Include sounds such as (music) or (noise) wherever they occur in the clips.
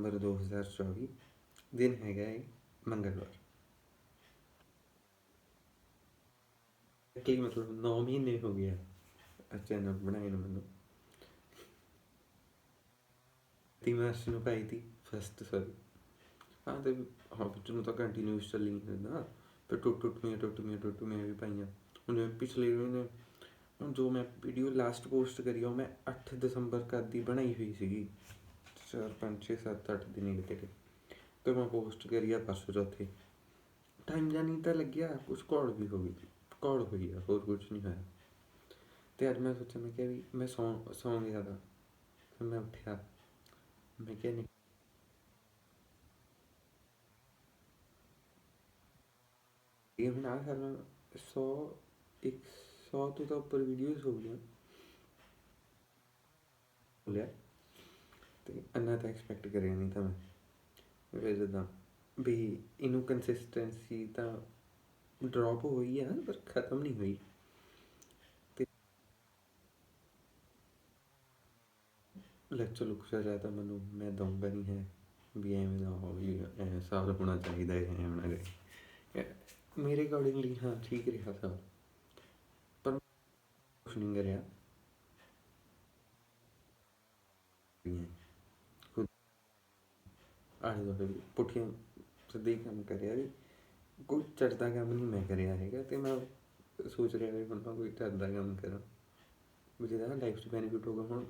ਦਸੰਬਰ 2024 ਦਿਨ ਹੈਗਾ ਹੈ ਮੰਗਲਵਾਰ। ਕਿ ਮਤਲਬ 9 ਮਹੀਨੇ ਹੋ ਗਏ ਆ ਬਣਾਏ ਨੂੰ ਮੈਨੂੰ। ਤੀ ਮਾਰਚ ਨੂੰ ਪਾਈ ਤੀ ਫਸਟ ਸੌਰੀ ਹਾਂ ਤੇ ਹਾਂ, ਵਿੱਚ ਨੂੰ ਤਾਂ ਕੰਟੀਨਿਊਸ ਚੱਲੀ ਜਾਂਦਾ ਫਿਰ ਟੁੱਟ ਟੁੱਟ ਮੀਆਂ ਟੁੱਟ ਮੀਆਂ ਟੁੱਟ ਮੀਆਂ ਵੀ ਪਾਈਆਂ। ਹੁਣ ਜਿਵੇਂ ਪਿਛਲੇ ਮਹੀਨੇ ਜੋ ਮੈਂ ਵੀਡੀਓ ਲਾਸਟ ਪੋਸਟ ਕਰੀ ਉਹ ਮੈਂ 8 ਦਸੰਬਰ ਕਦ ਦੀ ਬਣਾਈ ਹੋਈ ਸੀਗੀ। 4 5 6 7 8 ਦਿਨ ਹੀ ਕਿਤੇ ਤੇ ਮੈਂ ਪੋਸਟ ਕਰੀ ਆ ਪਰਸੋਂ ਚੌਥੇ ਟਾਈਮ ਜਾਨੀ ਤਾਂ ਲੱਗਿਆ ਕੁਝ ਕਾਲ ਵੀ ਹੋ ਗਈ ਕਾਲ ਹੋਈ ਆ ਹੋਰ ਕੁਝ ਨਹੀਂ ਹੋਇਆ ਤੇ ਅੱਜ ਮੈਂ ਸੋਚਿਆ ਮੈਂ ਕਿਹਾ ਵੀ ਮੈਂ ਸੌਂ ਸੌਂ ਗਿਆ ਤਾਂ ਫਿਰ ਮੈਂ ਉੱਠਿਆ ਮੈਂ ਕਿਹਾ ਨਹੀਂ ਇਹ ਹੁਣ ਆ ਸਾਲਾਂ 100 100 ਤੋਂ ਤਾਂ ਉੱਪਰ ਵੀਡੀਓਜ਼ ਹੋ ਗਈਆਂ ਲਿਆ ਤੇ ਅੰਨਾ ਤਾਂ ਐਕਸਪੈਕਟ ਕਰਿਆ ਨਹੀਂ ਤਾਂ ਮੈਂ। ਵੇ ਜਦਾਂ ਵੀ ਇਹਨੂੰ ਕੰਸਿਸਟੈਂਸੀ ਤਾਂ ਡ੍ਰੌਪ ਹੋਈ ਆ, ਪਰ ਖਤਮ ਨਹੀਂ ਹੋਈ। ਤੇ ਲੈਕਚਰ ਲੁਕ ਜਾ ਤਾਂ ਮੈਨੂੰ, ਮੈਂ ਦਊਂਗਾ ਨਹੀਂ ਹੈ ਵੀ ਐਵੇਂ ਦਾ ਹੋ ਵੀ ਐ ਸਾਲ ਹੋਣਾ ਚਾਹੀਦਾ ਹੈ, ਐਵੇਂ ਨਾ ਕਰੇ ਮੇਰੇ ਅਕੋਰਡਿੰਗਲੀ ਹਾਂ, ਠੀਕ ਰਿਹਾ ਸਾਲ ਪਰ ਕੁਛ ਨਹੀਂ ਕਰਿਆ। ਆਲੇ ਦੁਆਲੇ ਵੀ ਪੁੱਠੀਆਂ ਸਿੱਧੇ ਕੰਮ ਕਰਿਆ ਵੀ ਕੋਈ ਚੜਦਾ ਕੰਮ ਨਹੀਂ ਮੈਂ ਕਰਿਆ ਹੈਗਾ ਤੇ ਮੈਂ ਸੋਚ ਰਿਹਾ ਵੀ ਹੁਣ ਮੈਂ ਕੋਈ ਚੜਦਾ ਕੰਮ ਕਰਾਂ। ਵੀ ਜਿਹਦਾ ਲਾਈਫ 'ਚ ਬੈਨੀਫਿਟ ਹੋਗਾ ਹੁਣ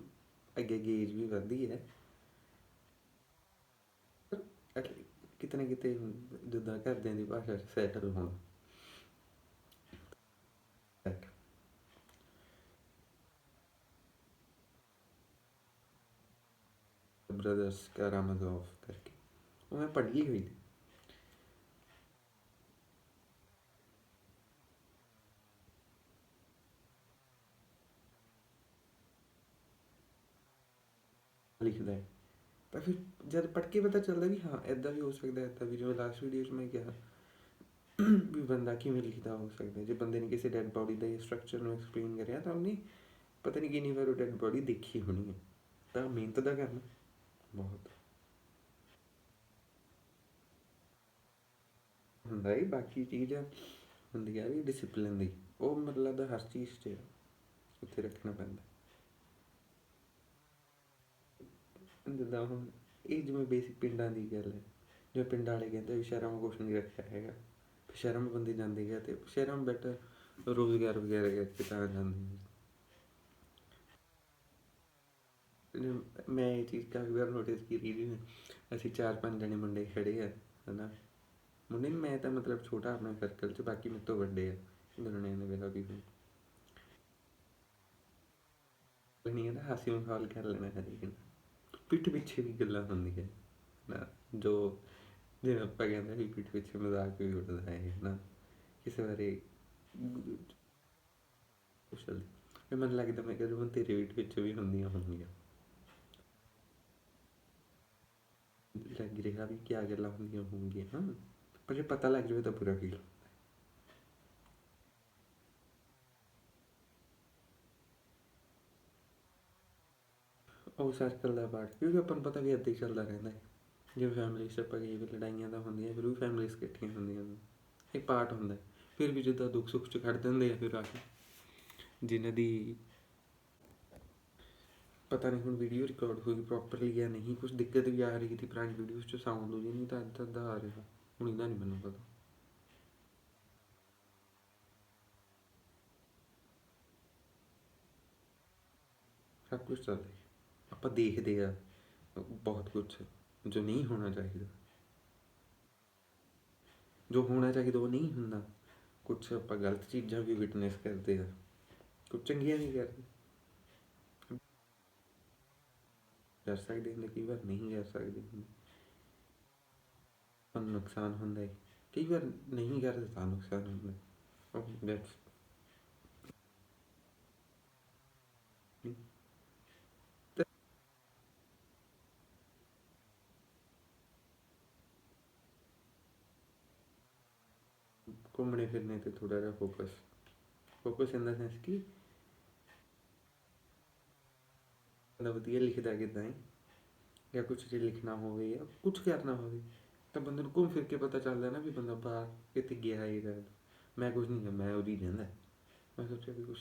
ਅੱਗੇ ਗੇਜ ਵੀ ਵਧਦੀ ਹੈ। ਕਿਤੇ ਨਾ ਕਿਤੇ ਜਿੱਦਾਂ ਘਰਦਿਆਂ ਦੀ ਭਾਸ਼ਾ ਸੈਟਲ ਹੋਣਾ। ਬ੍ਰਦਰਸ ਕਾਰਾਮਾਜ਼ੋਵ ਕਰਕੇ ਉਹ ਮੈਂ ਪੜ੍ਹੀ ਹੋਈ ਲਿਖਦਾ ਹੈ। ਤਾਂ ਫਿਰ ਜਦ ਪੜ੍ਹ ਕੇ ਪਤਾ ਚੱਲਦਾ ਵੀ ਹਾਂ ਇਦਾਂ ਵੀ ਹੋ ਸਕਦਾ ਇਦਾਂ ਵੀ ਜਿਵੇਂ ਲਾਸਟ ਵੀਡੀਓ 'ਚ ਮੈਂ ਕਿਹਾ (clears throat) ਵੀ ਬੰਦਾ ਕਿਵੇਂ ਲਿਖਦਾ ਹੋ ਸਕਦਾ। ਜੇ ਬੰਦੇ ਨੇ ਕਿਸੇ ਡੈਡ ਬਾਡੀ ਦਾ ਸਟਰਕਚਰ ਨੂੰ ਐਕਸਪਲੇਨ ਕਰਿਆ ਤਾਂ ਉਹਨੇ ਪਤਾ ਨਹੀਂ ਕਿੰਨੀ ਵਾਰ ਉਹ ਡੈਡ ਬਾਡੀ ਦੇਖੀ ਹੋਣੀ ਹੈ। ਤਾਂ ਮਿਹਨਤ ਦਾ ਕਰਨਾ। ਬਹੁਤ। ਹੁੰਦਾ ਹੀ ਬਾਕੀ ਚੀਜ਼ ਹੁੰਦੀ ਆ ਵੀ ਡਿਸਪਲਿਨ ਦੀ। ਉਹ ਮਤਲਬ ਦਾ ਹਰ ਚੀਜ਼ 'ਚ ਉੱਥੇ ਰੱਖਣਾ ਪੈਂਦਾ। ਜਿੱਦਾਂ ਹੁਣ ਇਹ ਜਿਵੇਂ ਬੇਸਿਕ ਪਿੰਡਾਂ ਦੀ ਗੱਲ ਹੈ। ਜਿਵੇਂ ਪਿੰਡਾਂ ਵਾਲੇ ਕਹਿੰਦੇ ਵੀ ਸ਼ਹਿਰਾਂ ਵਿੱਚ ਕੁਛ ਨਹੀਂ ਰੱਖਿਆ ਹੈਗਾ। ਸ਼ਹਿਰਾਂ ਵਿੱਚ ਬੰਦੇ ਜਾਂਦੇ ਆ ਤੇ ਸ਼ਹਿਰਾਂ ਵਿੱਚ ਬੈਠ ਰੋਜ਼ਗਾਰ ਵਗੈਰਾ ਕਰਕੇ ਤਾਂ ਜਾਂਦੇ ਨੇ ਮੈਂ ਇਹ ਚੀਜ਼ ਕਾਫੀ ਵਾਰ ਨੋਟਿਸ ਕੀਤੀ ਨੇ ਅਸੀਂ ਚਾਰ ਪੰਜ ਜਣੇ ਮੁੰਡੇ ਖੜੇ ਆ, ਹਨਾ। ਮੁੰਡੇ, ਮੈਂ ਤਾਂ ਮਤਲਬ ਛੋਟਾ ਆਪਣੇ ਸਰਕਲ 'ਚ, ਬਾਕੀ ਮੇਰੇ ਤੋਂ ਵੱਡੇ ਆ। ਦੋਨੋਂ ਨੇ ਵੇਲਾ ਵੀ ਹੋਈ ਨਹੀਂ ਹਾਸੀ ਮਖੌਲ ਕਰ ਲੈਣਾ ਹਰੇਕ ਨਾਲ। ਪਿੱਠ ਪਿੱਛੇ ਵੀ ਗੱਲਾਂ ਹੁੰਦੀਆਂ। ਨਾ, ਜੋ ਜਿਵੇਂ ਆਪਾਂ ਕਹਿੰਦੇ ਵੀ ਪਿੱਠ ਪਿੱਛੇ ਮਜ਼ਾਕ ਵੀ ਉੱਡਦਾ ਹੈ ਨਾ ਕਿਸੇ ਬਾਰੇ ਕੁਸ਼ਲ ਵੀ ਮੈਨੂੰ ਲੱਗਦਾ, ਮੈਂ ਕਹਿੰਦਾ ਤੇਰੇ ਪਿੱਠ ਪਿੱਛੇ ਵੀ ਹੁੰਦੀਆਂ ਹੋਣਗੀਆਂ। ਲੱਗ ਰਿਹਾ ਵੀ ਕੀ ਗੱਲਾਂ ਹੁੰਦੀਆਂ ਹੋਣਗੀਆਂ ਹਾਂ ਪਰ ਜੇ ਪਤਾ ਲੱਗ ਜਾਵੇ ਤਾਂ ਪੂਰਾ ਫੀਲ ਉਹ ਸਰਕਲ ਦਾ ਪਾਰਟ ਕਿਉਂਕਿ ਆਪਾਂ ਨੂੰ ਪਤਾ ਵੀ ਇੱਦਾਂ ਚੱਲਦਾ ਰਹਿੰਦਾ ਹੈ ਜਿਵੇਂ ਫੈਮਿਲੀ 'ਚ ਆਪਾਂ ਕਈ ਵਾਰ ਲੜਾਈਆਂ ਤਾਂ ਹੁੰਦੀਆਂ ਫਿਰ ਵੀ ਫੈਮਿਲੀਜ਼ ਇਕੱਠੀਆਂ ਹੁੰਦੀਆਂ ਨੇ ਇਹ ਪਾਰਟ ਹੁੰਦਾ ਫਿਰ ਵੀ ਜਿੱਦਾਂ ਦੁੱਖ ਸੁੱਖ 'ਚ ਖੜ ਦਿੰਦੇ ਆ ਫਿਰ ਆ ਕੇ ਜਿਨ੍ਹਾਂ ਦੀ ਪਤਾ ਨਹੀਂ ਹੁਣ ਵੀਡੀਓ ਰਿਕਾਰਡ ਹੋਈ ਪ੍ਰੋਪਰਲੀ ਜਾਂ ਨਹੀਂ ਕੁਝ ਦਿੱਕਤ ਵੀ ਆ ਰਹੀ ਸੀ ਪੁਰਾਣੀ ਵੀਡੀਓਜ਼ 'ਚ ਸਾਊਂਡ ਉਹਦੀ ਨਹੀਂ ਤਾਂ ਇੱਦਾਂ ਦਾ ਆ ਰਿਹਾ ਹੁਣ ਇਹਦਾ ਨਹੀਂ ਮੈਨੂੰ ਪਤਾ। ਸਭ ਕੁਝ ਚੱਲਦਾ ਹੈ ਆਪਾਂ ਦੇਖਦੇ ਆ ਬਹੁਤ ਕੁਝ ਜੋ ਨਹੀਂ ਹੋਣਾ ਚਾਹੀਦਾ। ਜੋ ਹੋਣਾ ਚਾਹੀਦਾ ਉਹ ਨਹੀਂ ਹੁੰਦਾ। ਕੁਝ ਆਪਾਂ ਗਲਤ ਚੀਜ਼ਾਂ ਵੀ ਵਿਟਨੈਸ ਕਰਦੇ ਆ। ਕੁਝ ਚੰਗੀਆਂ ਵੀ ਕਰਦੇ। ਕਰ ਸਕਦੇ ਹੁੰਦੇ ਕਈ ਵਾਰ ਨਹੀਂ ਕਰ ਸਕਦੇ। ਹੁੰਦੇ ਪਰ ਨੁਕਸਾਨ ਹੁੰਦਾ ਹੈ ਕਈ ਵਾਰ ਨਹੀਂ ਕਰਦੇ ਤਾਂ ਨੁਕਸਾਨ ਹੁੰਦਾ ਹੈ ਦੈਟਸ ਘੁੰਮਣੇ ਫਿਰਨੇ ਤੇ ਥੋੜਾ ਜਿਹਾ focus focus in the sense ਕਿ ਬੰਦਾ ਵਧੀਆ ਲਿਖਦਾ ਕਿੱਦਾਂ ਹੈ ਜਾਂ ਕੁਝ ਜੇ ਲਿਖਣਾ ਹੋਵੇ ਜਾਂ ਕੁਝ ਕਰਨਾ ਹੋਵੇ ਤਾਂ ਬੰਦੇ ਨੂੰ ਘੁੰਮ ਫਿਰ ਕੇ ਪਤਾ ਚੱਲਦਾ ਨਾ ਵੀ ਬੰਦਾ ਬਾਹਰ ਕਿਤੇ ਗਿਆ ਹੀ ਰਹਿ ਮੈਂ ਕੁਝ ਨਹੀਂ ਮੈਂ ਉਹਦੀ ਰਹਿੰਦਾ। ਮੈਂ ਸੋਚਿਆ ਵੀ ਕੁਝ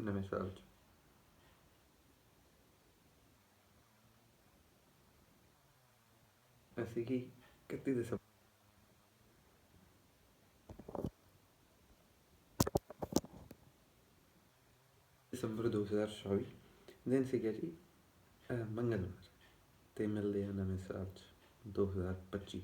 ਨਵੇਂ ਸਾਲ ਚ। ਅਸੀਂ ਕੀ 31 ਦਸੰਬਰ ਦਸੰਬਰ 2024 ਦਿਨ ਸੀਗਾ ਜੀ ਮੰਗਲਵਾਰ। ਅਤੇ ਮਿਲਦੇ ਆ ਨਵੇਂ ਸਾਲ ਚ 2025